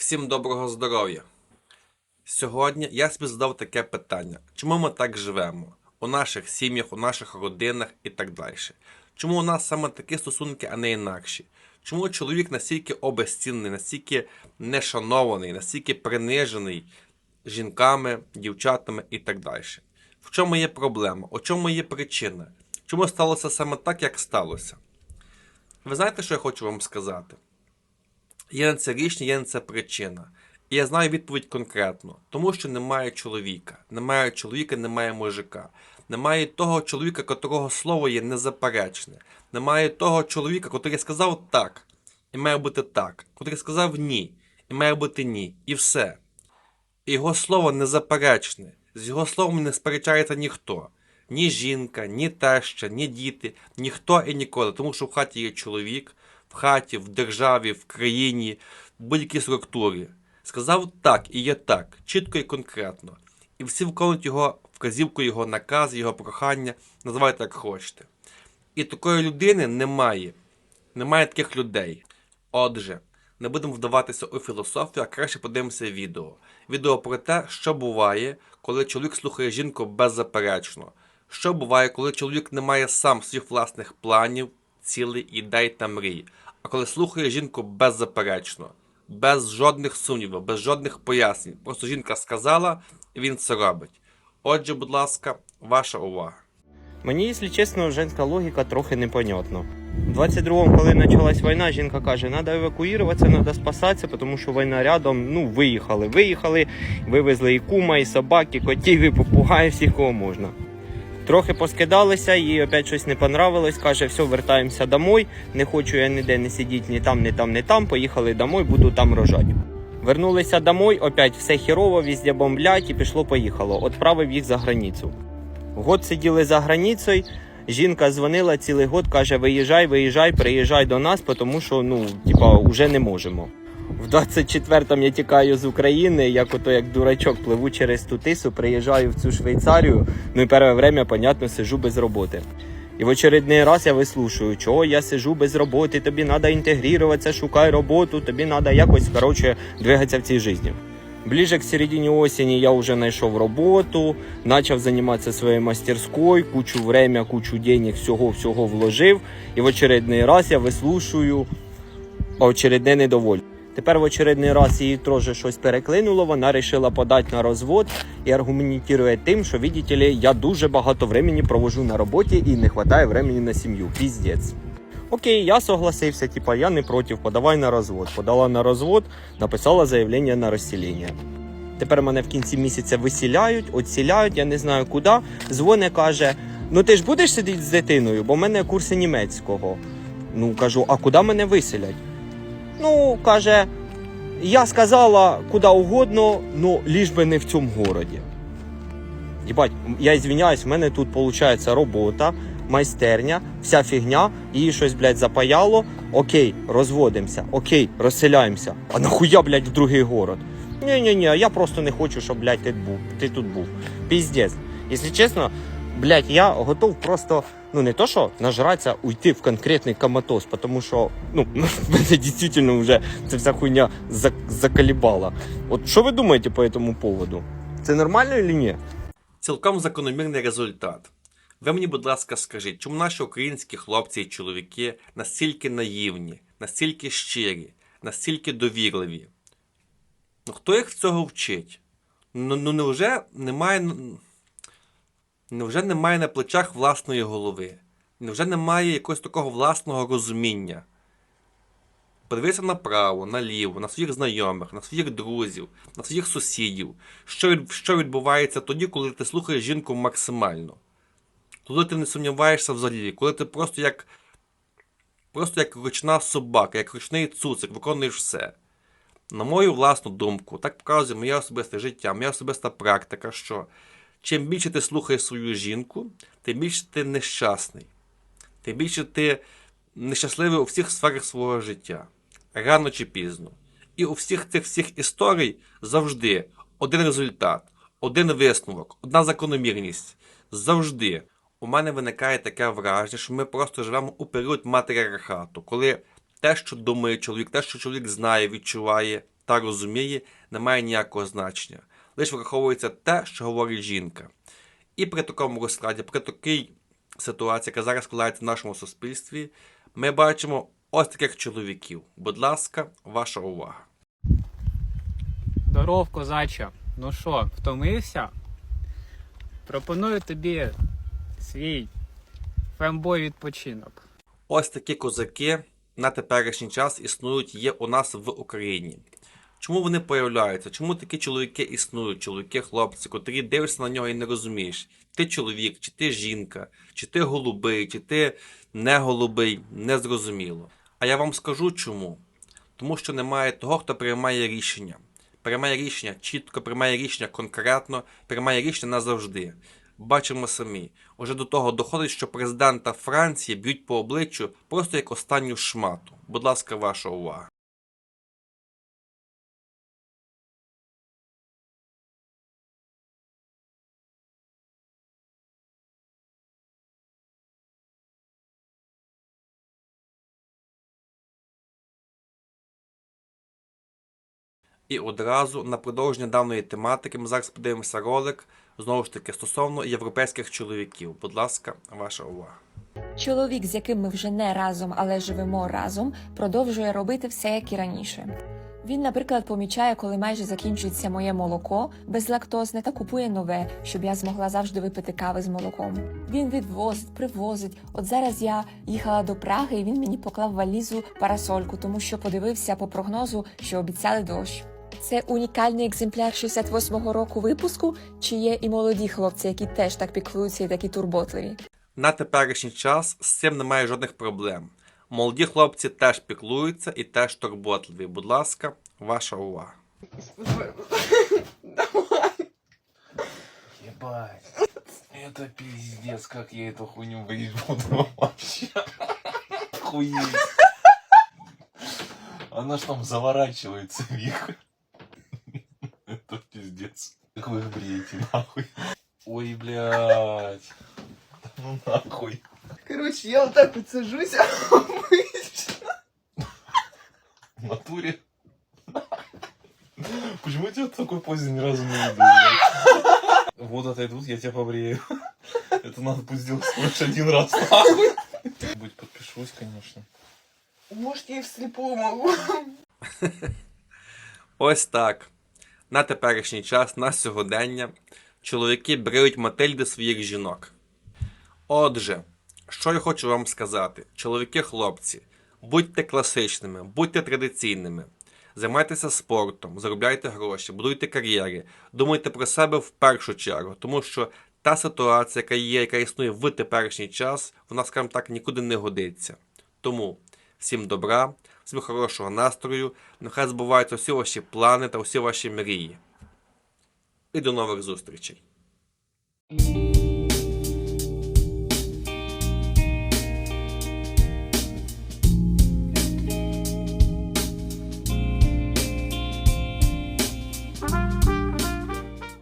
Всім доброго здоров'я! Сьогодні я собі задав таке питання: чому ми так живемо? У наших сім'ях, у наших родинах і так далі. Чому у нас саме такі стосунки, а не інакші? Чому чоловік настільки обезцінений, настільки нешанований, настільки принижений жінками, дівчатами і так далі? В чому є проблема? У чому є причина? Чому сталося саме так, як сталося? Ви знаєте, що я хочу вам сказати? Є на це рішення, є на це причина. І я знаю відповідь конкретно, тому що немає чоловіка. Немає чоловіка, немає мужика. Немає того чоловіка, котрого слово є незаперечне. Немає того чоловіка, котрий сказав так, і має бути так, котрий сказав ні, і має бути ні. І все. Його слово незаперечне. З його словом не сперечається ніхто. Ні жінка, ні теща, ні діти, ніхто і ніколи. Тому що в хаті є чоловік, в хаті, в державі, в країні, в будь-якій структурі. Сказав так і є так, чітко і конкретно. І всі виконують його вказівку, його наказ, його прохання, називайте як хочете. І такої людини немає. Немає таких людей. Отже, не будемо вдаватися у філософію, а краще подивимося відео. Відео про те, що буває, коли чоловік слухає жінку беззаперечно. Що буває, коли чоловік не має сам своїх власних планів, цілей, ідей та мрій, а коли слухає жінку беззаперечно, без жодних сумнівів, без жодних пояснень. Просто жінка сказала, і він це робить. Отже, будь ласка, ваша увага. Мені, якщо чесно, женська логіка трохи непонятна. У 22-му, коли почалась війна, жінка каже, треба евакуюватися, треба спасатися, тому що війна рядом, ну, виїхали. Виїхали, вивезли і кума, і собак, і котів, і попугаїв, всіх кого можна. Трохи поскидалися, їй опять щось не понравилось, каже, все, вертаємося домой, не хочу я ніде не сидіти ні там, ні там, ні там, поїхали домой, буду там рожати. Вернулися домой, опять все херово, везде бомблять і пішло-поїхало. Отправив їх за границю. Год сиділи за границею. Жінка дзвонила цілий год, каже: виїжджай, виїжджай, приїжджай до нас, тому що ну, типа, вже не можемо. В 24-му я тікаю з України, як ото як дурачок пливу через ту тису, приїжджаю в цю Швейцарію. Ну і перше время, понятно, сижу без роботи. І в очередний раз я вислушую, чого я сижу без роботи, тобі треба інтегруватися, шукай роботу, тобі треба якось коротше, двигатися в цій житті. Ближе к середине осени я уже нашел работу, начал заниматься своей мастерской, кучу время, кучу денег, всього-всього вложив. І в очередний раз я вислушую очередне недоволь. Тепер в очередний раз її теж щось переклинуло, вона вирішила подати на розвод і аргументує тим, що, видите ли, я дуже багато времени провожу на роботі і не вистачає времени на сім'ю. Піздець. Окей, я согласився, типа я не проти, подавай на розвод. Подала на розвод, написала заявлення на розселення. Тепер мене в кінці місяця висіляють, отсіляють, я не знаю куди. Дзвоне каже: Ну ти ж будеш сидіти з дитиною, бо в мене курси німецького. Ну кажу, а куди мене виселять? Ну, каже, я сказала куди угодно, ну ліж би не в цьому городі. Єбать, я извиняюсь, в мене тут виходить робота, майстерня, вся фігня, її щось, блядь, запаяло. Окей, розводимося, окей, розселяємося. А нахуя, блядь, в другий город? Ні-ні-ні, я просто не хочу, щоб, блядь. Ти тут був. Піздець. Якщо чесно, блядь, я готов просто, ну не то що нажратися, уйти в конкретний коматоз, тому що, ну, мене дійсно вже ця вся хуйня зак- заколебала. От що ви думаєте по цьому поводу? Це нормально чи ні? Цілком закономірний результат. Ви мені, будь ласка, скажіть, чому наші українські хлопці і чоловіки настільки наївні, настільки щирі, настільки довірливі? Ну хто їх в цього вчить? Ну, ну невже немає. Невже немає на плечах власної голови? Невже немає якогось такого власного розуміння? Подивися направо, наліво, на своїх знайомих, на своїх друзів, на своїх сусідів. Що, що відбувається тоді, коли ти слухаєш жінку максимально? Коли ти не сумніваєшся взагалі, коли ти просто як, просто як ручна собака, як ручний цуцик, виконуєш все. На мою власну думку, так показує моє особисте життя, моя особиста практика, що чим більше ти слухаєш свою жінку, тим більше ти нещасний. Тим більше ти нещасливий у всіх сферах свого життя. Рано чи пізно. І у всіх цих всіх історій завжди один результат, один висновок, одна закономірність. Завжди у мене виникає таке враження, що ми просто живемо у період матріархату, коли те, що думає чоловік, те, що чоловік знає, відчуває, та розуміє, не має ніякого значення. Лише враховується те, що говорить жінка. І при такому розкладі, при такій ситуації, яка зараз складається в нашому суспільстві, ми бачимо ось таких чоловіків. Будь ласка, ваша увага. Здоров, козача. Ну що, втомився? Пропоную тобі свій фембой відпочинок. Ось такі козаки на теперішній час існують є у нас в Україні. Чому вони появляються? Чому такі чоловіки існують? Чоловіки, хлопці, котрі дивишся на нього і не розумієш, ти чоловік, чи ти жінка, чи ти голубий, чи ти не голубий, незрозуміло. А я вам скажу чому. Тому що немає того, хто приймає рішення. Приймає рішення чітко, приймає рішення конкретно, приймає рішення назавжди. Бачимо самі. Уже до того доходить, що президента Франції б'ють по обличчю просто як останню шмату. Будь ласка, ваша увага. І одразу на продовження даної тематики ми зараз подивимося ролик знову ж таки стосовно європейських чоловіків. Будь ласка, ваша увага. Чоловік, з яким ми вже не разом, але живемо разом, продовжує робити все, як і раніше. Він, наприклад, помічає, коли майже закінчується моє молоко безлактозне та купує нове, щоб я змогла завжди випити кави з молоком. Він відвозить, привозить. От зараз я їхала до Праги, і він мені поклав валізу парасольку, тому що подивився по прогнозу, що обіцяли дощ. Це унікальний екземпляр 68-го року випуску, чи є і молоді хлопці, які теж так піклуються і такі турботливі. На теперішній час з цим немає жодних проблем. Молоді хлопці теж піклуються і теж турботливі. Будь ласка, ваша увага. Ебать. Это пиздец, как я эту хуйню выебу вообще. Охуеть. Она ж там заворачивается, Вика. Пиздец. Как вы их бреете, нахуй. Ой, блядь. Да Ну нахуй. Короче, я вот так вот сажусь, а В натуре. Почему я тебя в такой позе ни разу не видел? блядь? Вот отойдут, я тебя побрею. Это надо пусть сделать лишь один раз, нахуй. Будь подпишусь, конечно. может я и вслепую могу. Ось так. На теперішній час, на сьогодення, чоловіки бриють Матильди своїх жінок. Отже, що я хочу вам сказати, чоловіки-хлопці, будьте класичними, будьте традиційними, займайтеся спортом, заробляйте гроші, будуйте кар'єри, думайте про себе в першу чергу, тому що та ситуація, яка є, яка існує в теперішній час, вона, скажімо так, нікуди не годиться. Тому всім добра, всім хорошого настрою, нехай збуваються всі ваші плани та всі ваші мрії. І до нових зустрічей!